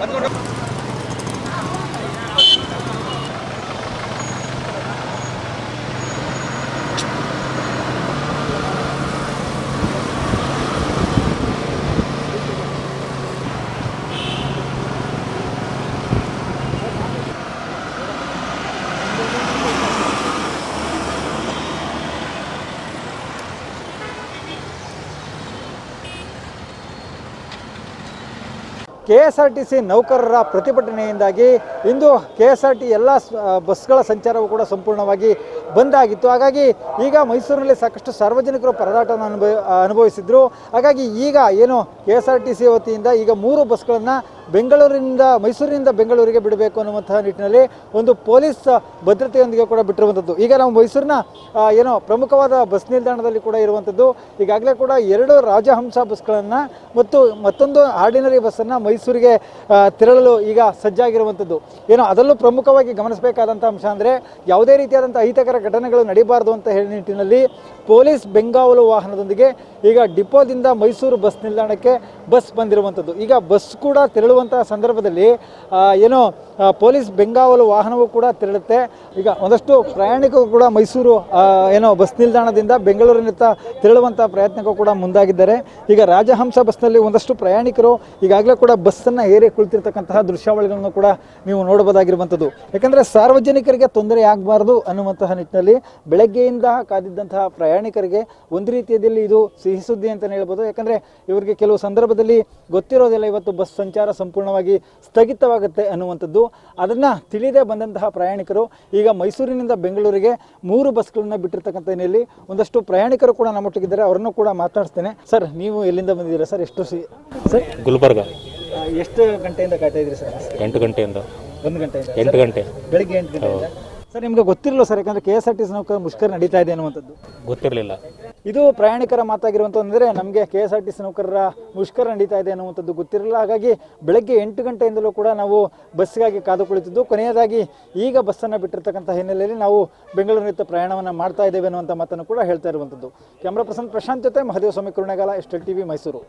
Aduh! K S R T C ನೌಕರರ ಪ್ರತಿಭಟನೆಯಿಂದಾಗಿ ಇಂದು ಕೆ ಎಸ್ ಆರ್ ಟಿ ಎಲ್ಲ ಬಸ್ಗಳ ಸಂಚಾರವು ಕೂಡ ಸಂಪೂರ್ಣವಾಗಿ ಬಂದ್ ಆಗಿತ್ತು. ಹಾಗಾಗಿ ಈಗ ಮೈಸೂರಿನಲ್ಲಿ ಸಾಕಷ್ಟು ಸಾರ್ವಜನಿಕರು ಪರದಾಟವನ್ನು ಅನುಭವ, ಅನುಭವಿಸಿದ್ರು. ಹಾಗಾಗಿ ಈಗ ಏನು K S R T C ವತಿಯಿಂದ ಈಗ ಮೂರು ಬಸ್ಗಳನ್ನು ಬೆಂಗಳೂರಿನಿಂದ ಮೈಸೂರಿನಿಂದ ಬೆಂಗಳೂರಿಗೆ ಬಿಡಬೇಕು ಅನ್ನುವಂತಹ ನಿಟ್ಟಿನಲ್ಲಿ ಒಂದು ಪೊಲೀಸ್ ಭದ್ರತೆಯೊಂದಿಗೆ ಕೂಡ ಬಿಟ್ಟಿರುವಂಥದ್ದು. ಈಗ ನಾವು ಮೈಸೂರಿನ ಏನೋ ಪ್ರಮುಖವಾದ ಬಸ್ ನಿಲ್ದಾಣದಲ್ಲಿ ಕೂಡ ಇರುವಂಥದ್ದು. ಈಗಾಗಲೇ ಕೂಡ ಎರಡು ರಾಜಹಂಸ ಬಸ್ಗಳನ್ನು ಮತ್ತು ಮತ್ತೊಂದು ಆರ್ಡಿನರಿ ಬಸ್ಸನ್ನು ಮೈಸೂರಿಗೆ ತೆರಳಲು ಈಗ ಸಜ್ಜಾಗಿರುವಂಥದ್ದು. ಏನೋ ಅದರಲ್ಲೂ ಪ್ರಮುಖವಾಗಿ ಗಮನಿಸಬೇಕಾದಂಥ ಅಂಶ ಅಂದರೆ ಯಾವುದೇ ರೀತಿಯಾದಂಥ ಅಹಿತಕರ ಘಟನೆಗಳು ನಡೀಬಾರ್ದು ಅಂತ ಹೇಳಿ ನಿಟ್ಟಿನಲ್ಲಿ ಪೊಲೀಸ್ ಬೆಂಗಾವಲು ವಾಹನದೊಂದಿಗೆ ಈಗ ಡಿಪೋದಿಂದ ಮೈಸೂರು ಬಸ್ ನಿಲ್ದಾಣಕ್ಕೆ ಬಸ್ ಬಂದಿರುವಂಥದ್ದು. ಈಗ ಬಸ್ ಕೂಡ ತೆರಳುವಂಥ ಸಂದರ್ಭದಲ್ಲಿ ಏನು ಪೊಲೀಸ್ ಬೆಂಗಾವಲು ವಾಹನವೂ ಕೂಡ ತೆರಳುತ್ತೆ. ಈಗ ಒಂದಷ್ಟು ಪ್ರಯಾಣಿಕರು ಕೂಡ ಮೈಸೂರು ಏನೋ ಬಸ್ ನಿಲ್ದಾಣದಿಂದ ಬೆಂಗಳೂರಿನತ್ತ ತೆರಳುವಂಥ ಪ್ರಯತ್ನಕ್ಕೂ ಕೂಡ ಮುಂದಾಗಿದ್ದಾರೆ. ಈಗ ರಾಜಹಂಸ ಬಸ್ನಲ್ಲಿ ಒಂದಷ್ಟು ಪ್ರಯಾಣಿಕರು ಈಗಾಗಲೇ ಕೂಡ ಬಸ್ಸನ್ನು ಏರಿ ಕುಳಿತಿರ್ತಕ್ಕಂತಹ ದೃಶ್ಯಾವಳಿಗಳನ್ನು ಕೂಡ ನೀವು ನೋಡಬಹುದಾಗಿರುವಂಥದ್ದು. ಯಾಕಂದರೆ ಸಾರ್ವಜನಿಕರಿಗೆ ತೊಂದರೆ ಆಗಬಾರ್ದು ಅನ್ನುವಂತಹ ನಿಟ್ಟಿನಲ್ಲಿ ಬೆಳಗ್ಗೆಯಿಂದ ಕಾದಿದ್ದಂತಹ ಪ್ರಯಾಣಿಕರಿಗೆ ಒಂದು ರೀತಿಯಲ್ಲಿ ಇದು ಸಿಹಿ ಸುದ್ದಿ ಅಂತಲೇ ಹೇಳ್ಬೋದು. ಯಾಕಂದರೆ ಇವರಿಗೆ ಕೆಲವು ಸಂದರ್ಭದಲ್ಲಿ ಗೊತ್ತಿರೋದಿಲ್ಲ. ಇವತ್ತು ಬಸ್ ಸಂಚಾರ ಸಂಪೂರ್ಣವಾಗಿ ಸ್ಥಗಿತವಾಗುತ್ತೆ ಅನ್ನುವಂಥದ್ದು. ಅದನ್ನು ತಿಳಿದೇ ಬಂದಂತಹ ಪ್ರಯಾಣಿಕರು ಈಗ ಮೈಸೂರಿನಿಂದ ಬೆಂಗಳೂರಿಗೆ ಮೂರು ಬಸ್ಗಳನ್ನು ಬಿಟ್ಟಿರ್ತಕ್ಕಂಥ ಹಿನ್ನೆಲೆಯಲ್ಲಿ ಒಂದಷ್ಟು ಪ್ರಯಾಣಿಕರು ಕೂಡ ನಮ್ಮೊಟ್ಟಿಗಿದ್ದಾರೆ. ಅವರನ್ನು ಕೂಡ ಮಾತಾಡಿಸ್ತೇನೆ. ಸರ್ ನೀವು ಎಲ್ಲಿಂದ ಬಂದಿದ್ದೀರಾ? ಸರ್ ಎಷ್ಟು ಸಿ ಸರ್? ಗುಲ್ಬರ್ಗ. ಎಷ್ಟು ಗಂಟೆಯಿಂದ ಕಾಯ್ತಾ ಇದ್ದೀರಿ ಸರ್? ಎಂಟು ಗಂಟೆಯಿಂದ. ಒಂದು ಗಂಟೆ ಎಂಟು ಗಂಟೆ. ಬೆಳಿಗ್ಗೆ ಎಂಟು ಗಂಟೆಯಿಂದ? ಸರ್ ನಿಮಗೆ ಗೊತ್ತಿರಲ್ಲ ಸರ್ ಯಾಕಂದ್ರೆ K S R T C ನೌಕರ ಮುಷ್ಕರ ನಡೀತಾ ಇದೆ ಅನ್ನುವಂಥದ್ದು. ಗೊತ್ತಿರಲಿಲ್ಲ. ಇದು ಪ್ರಯಾಣಿಕರ ಮಾತಾಗಿರುವಂಥದ್ದು ನಮಗೆ K S R T C ನೌಕರರ ಮುಷ್ಕರ ನಡೀತಾ ಇದೆ ಅನ್ನುವಂಥದ್ದು ಗೊತ್ತಿರಲಿಲ್ಲ ಹಾಗಾಗಿ ಬೆಳಗ್ಗೆ ಎಂಟು ಗಂಟೆಯಿಂದಲೂ ಕೂಡ ನಾವು ಬಸ್ಗಾಗಿ ಕಾದು ಕುಳಿತಿದ್ದು ಕೊನೆಯದಾಗಿ ಈಗ ಬಸ್ಸನ್ನು ಬಿಟ್ಟಿರ್ತಕ್ಕಂಥ ಹಿನ್ನೆಲೆಯಲ್ಲಿ ನಾವು ಬೆಂಗಳೂರಿನತ್ತ ಪ್ರಯಾಣವನ್ನು ಮಾಡ್ತಾ ಇದ್ದೇವೆ ಅನ್ನುವಂಥ ಮಾತನ್ನು ಕೂಡ ಹೇಳ್ತಾ ಇರುವಂಥದ್ದು. ಕ್ಯಾಮ್ರಾ ಪರ್ಸನ್ ಪ್ರಶಾಂತ್ ಜೊತೆ ಮಹದೇವ ಸ್ವಾಮಿ ಕುರುಣಗಾಲ ಎಸ್ಟೆಲ್ ಟಿವಿ ಮೈಸೂರು.